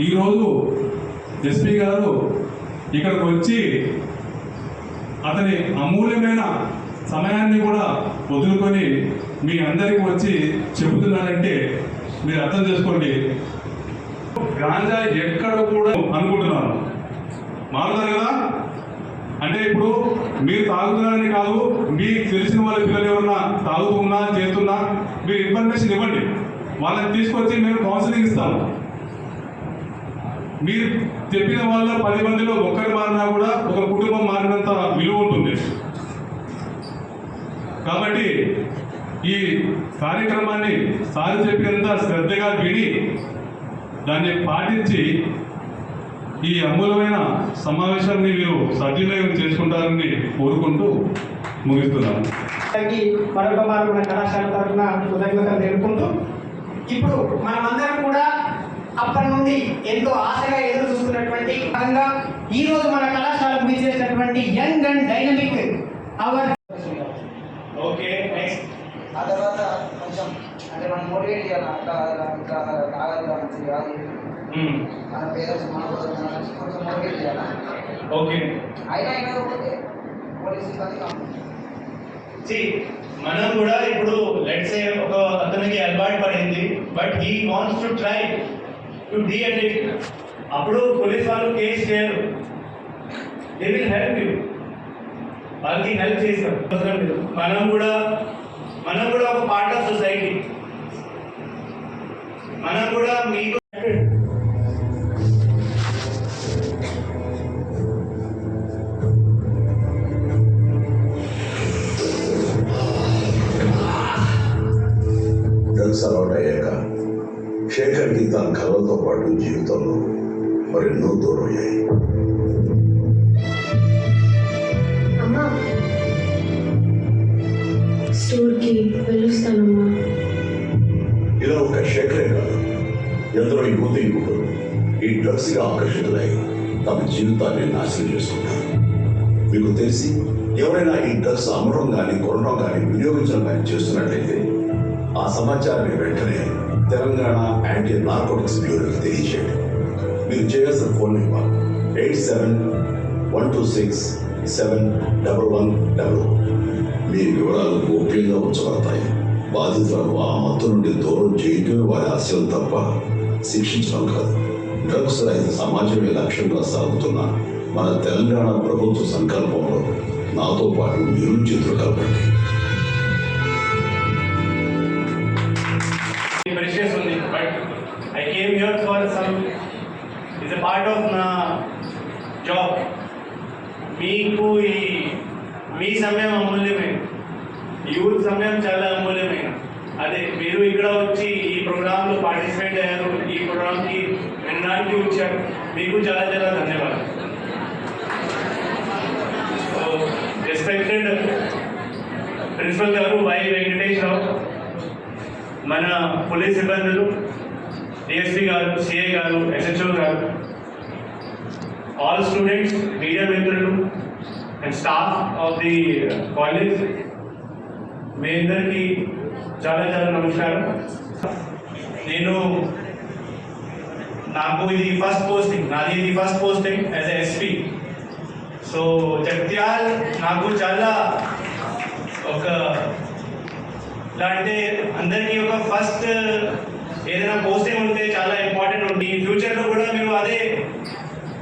ఈరోజు ఎస్పీ గారు ఇక్కడికి వచ్చి అతని అమూల్యమైన సమయాన్ని కూడా వదులుకొని మీ అందరికీ వచ్చి చెబుతున్నారంటే మీరు అర్థం చేసుకోండి. గాంజా ఎక్కడ కూడా అనుకుంటున్నాను మారుతారు కదా? అంటే ఇప్పుడు మీరు తాగుతున్నారని కాదు మీకు తెలిసిన వాళ్ళ పిల్లలు ఎవరన్నా తాగుతున్నా చేస్తున్నా మీరు ఇన్ఫర్మేషన్ ఇవ్వండి. వాళ్ళని తీసుకొచ్చి మేము కౌన్సిలింగ్ ఇస్తాము. మీరు చెప్పిన వాళ్ళ పది మందిలో ఒక్కరు మారినా కూడా ఒక కుటుంబం మారినంత విలువ ఉంటుంది. కాబట్టి ఈ కార్యక్రమాన్ని సారి చెప్పినంత శ్రద్ధగా విని దాన్ని పాటించి ఈ అమూలమైన సమావేశాన్ని మీరు సద్వినియోగం చేసుకుంటారని కోరుకుంటూ ముగిస్తున్నాను. మరొక మారు కళాశాల తరఫున కృతజ్ఞతలు తెలుపుకుంటూ ఇప్పుడు మనమందరం అప్పటి నుండి ఎంతో ఆశగా ఎదురు చూస్తున్నటువంటి భాగంగా ఈ రోజు మన కళాశాలకు విచ్చేసినటువంటి young and dynamic our okay next ఆ తర్వాత కొంచెం అంటే మనం మోటివేట్ చేయాలి అట్లా ఇట్లా కావాలి మంచిది కాదు మన పేరెంట్స్ మన కొంచెం మోటివేట్ చేయాలి ఓకే అయినా అయినకపోతే పోలీస్ మనం కూడా ఇప్పుడు లెట్స్ ఏ ఒక అతనికి అలవాటు పడింది but he wants to try to అప్పుడు పోలీస్ వాళ్ళు కేసు చేయరు. దే విల్ హెల్ప్ యూ వాళ్ళకి హెల్ప్ చేశాం అవసరం లేదు మనం కూడా మనం కూడా ఒక పార్ట్ ఆఫ్ సొసైటీ మనం కూడా మీకు కళలతో పాటు జీవితంలో మరెన్నో దూరం అయ్యాయి ఇలా ఒక శేఖరే కాదు ఎందరో యువత యువకులు ఈ డ్రగ్స్గా ఆకర్షితులై తమ జీవితాన్ని నాశనం చేసుకుంటారు. మీకు తెలిసి ఎవరైనా ఈ డ్రగ్స్ అమ్మడం కానీ కొనడం కానీ వినియోగించడం కానీ చేస్తున్నట్లయితే ఆ సమాచారాన్ని వెంటనే తెలంగాణ యాంటీ నార్కోటిక్స్ బ్యూరోకి తెలియజేయండి. మీరు చేయాల్సిన phone number eight seven one two six seven double one double మీ వివరాలు గోప్యంగా ఉంచబడతాయి. బాధితులను ఆ మత్తు నుండి దూరం చేయటమే వారి ఆశయం తప్ప శిక్షించడం కాదు. డ్రగ్స్ రహిత సమాజమే లక్ష్యంగా సాగుతున్న మన తెలంగాణ ప్రభుత్వ సంకల్పంలో నాతో పాటు మీరు చేతులు కలపండి. పార్ట్ ఆఫ్ నా జాబ్ మీకు ఈ మీ సమయం అమూల్యమైన యూత్ సమయం చాలా అమూల్యమైన అదే మీరు ఇక్కడ వచ్చి ఈ ప్రోగ్రాంలో పార్టిసిపేట్ అయ్యారు. ఈ ప్రోగ్రాంకి వినడానికి వచ్చారు? మీకు చాలా చాలా ధన్యవాదాలు. రెస్పెక్టెడ్ ప్రిన్సిపల్ గారు వై వెంకటేష్ రావు మన పోలీస్ సిబ్బందులు డిఎస్పీ గారు సిఐ గారు ఎస్హెచ్ఓ గారు ఆల్ స్టూడెంట్స్ మీడియా మిత్రులు and staff of the college మీ అందరికీ చాలా చాలా నమస్కారం. నేను నాకు ఇది ఫస్ట్ పోస్టింగ్ నాది ఇది first posting as SP SP so Jagtial నాకు చాలా ఒక అంటే అందరికీ ఒక ఫస్ట్ ఏదైనా పోస్టింగ్ ఉంటే చాలా ఇంపార్టెంట్ ఉంది ఫ్యూచర్లో కూడా మీరు అదే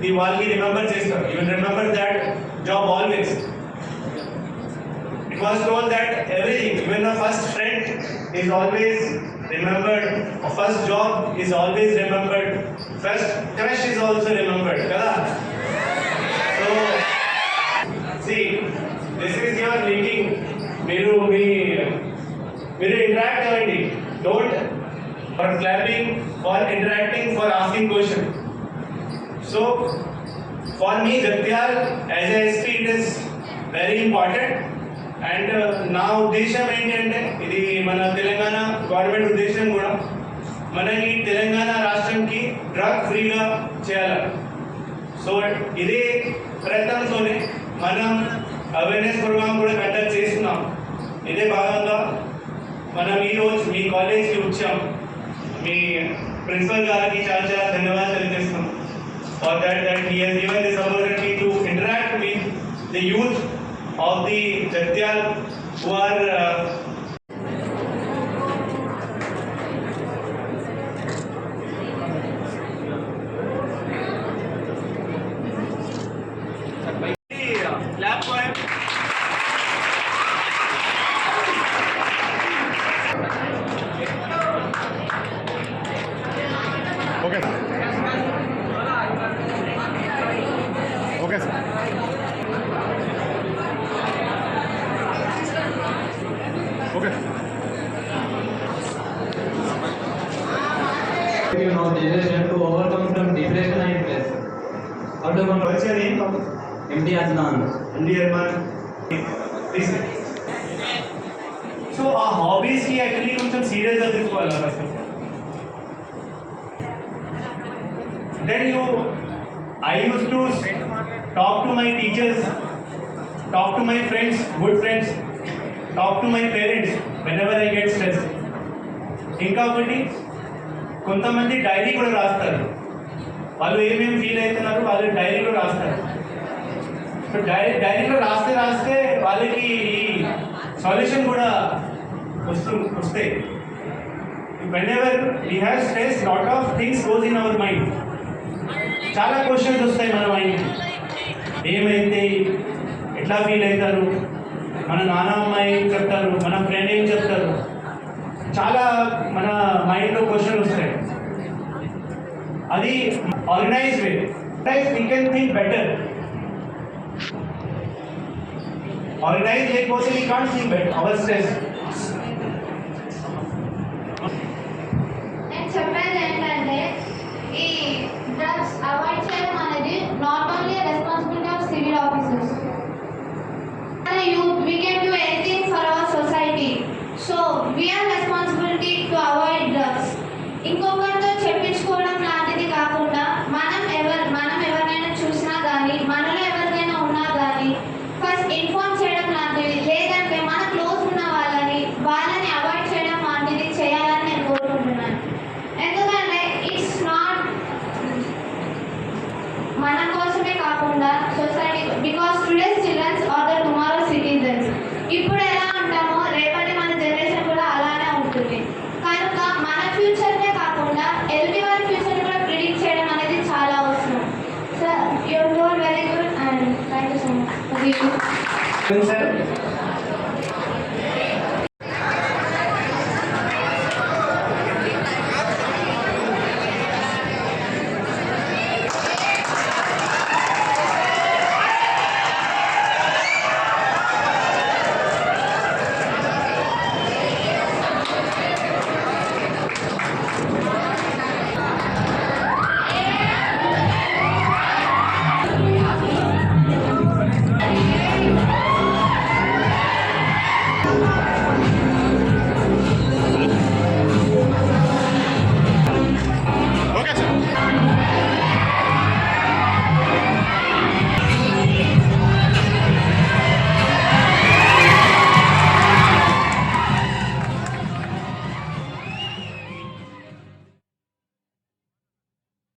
the Valli remember system. You will remember that job always. It was told that everything, even the first friend is always remembered, a first job is always remembered, first crush is also remembered. Kada? So, see, this is your linking. Miru, we, Miru interact already. Don't, for clapping, for interacting, for asking questions. So so me, me as a SP it is very important. And నా ఉద్దేశం ఏంటి ఇది మన Telangana government ఉద్దేశం కూడా. మనకి Telangana రాష్ట్రంకి drug ఫ్రీగా చేయాలి. సో ఇదే ప్రయత్నంతోనే మనం అవేర్నెస్ ప్రోగ్రామ్ కూడా కండక్ట్ చేస్తున్నాం. ఇదే భాగంగా మనం ఈరోజు మీ కాలేజ్కి వచ్చాం. మీ ప్రిన్సిపల్ గారికి చాలా చాలా ధన్యవాదాలు తెలియజేస్తున్నాం or that, that he has given this opportunity to interact with the youth of the Jatyal who are uh, You know, generation to overcome from depression and stress How do you What's your name? MD Adnan. MD Adnan. Please. So our hobbies he actually comes some serious of this wala Then you, I used to talk to my teachers, talk to my friends, good friends, talk to my parents whenever I get stressed. Think of it. కొంతమంది diary కూడా రాస్తారు. వాళ్ళు ఏమేమి feel అవుతున్నారు వాళ్ళు డైరీలో రాస్తారు. ఇప్పుడు డైరీ డైరీలో రాస్తే రాస్తే వాళ్ళకి సొల్యూషన్ కూడా వస్తు వస్తాయి. Whenever we have stress lot of things goes in our mind చాలా క్వశ్చన్స్ వస్తాయి మన మైండ్ ఏమైతే ఎట్లా ఫీల్ అవుతారు? మన నాన్నమ్మ ఏం చెప్తారు? మన ఫ్రెండ్ ఏం చెప్తారు? చాలా మన మైండ్లో క్వశ్చన్ వస్తాయి. అది organise way we can think better organise లేకపోతే we can't think better our stress చెప్పేది ఏంటంటే ఈ డ్రగ్స్ అవాయిడ్ చేయడం అనేది not only responsibility of civil officers youth we can do anything for our society so we are responsibility to avoid drugs ఇంకొకరితో చెప్పించుకోవడం లాంటిది కాకుండా మనం ఎవరు మనం ఎవరినైనా చూసినా కానీ మనలో ఎవరికైనా ఉన్నా కానీ ఫస్ట్ ఇన్ఫార్మ్ చేయడం లాంటిది లేదంటే మన క్లోజ్ ఉన్న వాళ్ళని వాళ్ళని అవాయిడ్ చేయడం లాంటిది చేయాలని నేను కోరుకుంటున్నాను ఎందుకంటే ఇట్స్ నాట్ మన కోసమే కాకుండా society because today's childrens are the tomorrow citizens ఇప్పుడు ఎలా ఉంటామో రేపటి మన జనరేషన్ కూడా అలానే ఉంటుంది కనుక మన ఫ్యూచర్నే కాకుండా ఎల్టీ వారి ఫ్యూచర్ కూడా ప్రిడిక్ట్ చేయడం అనేది చాలా అవసరం సార్ యూర్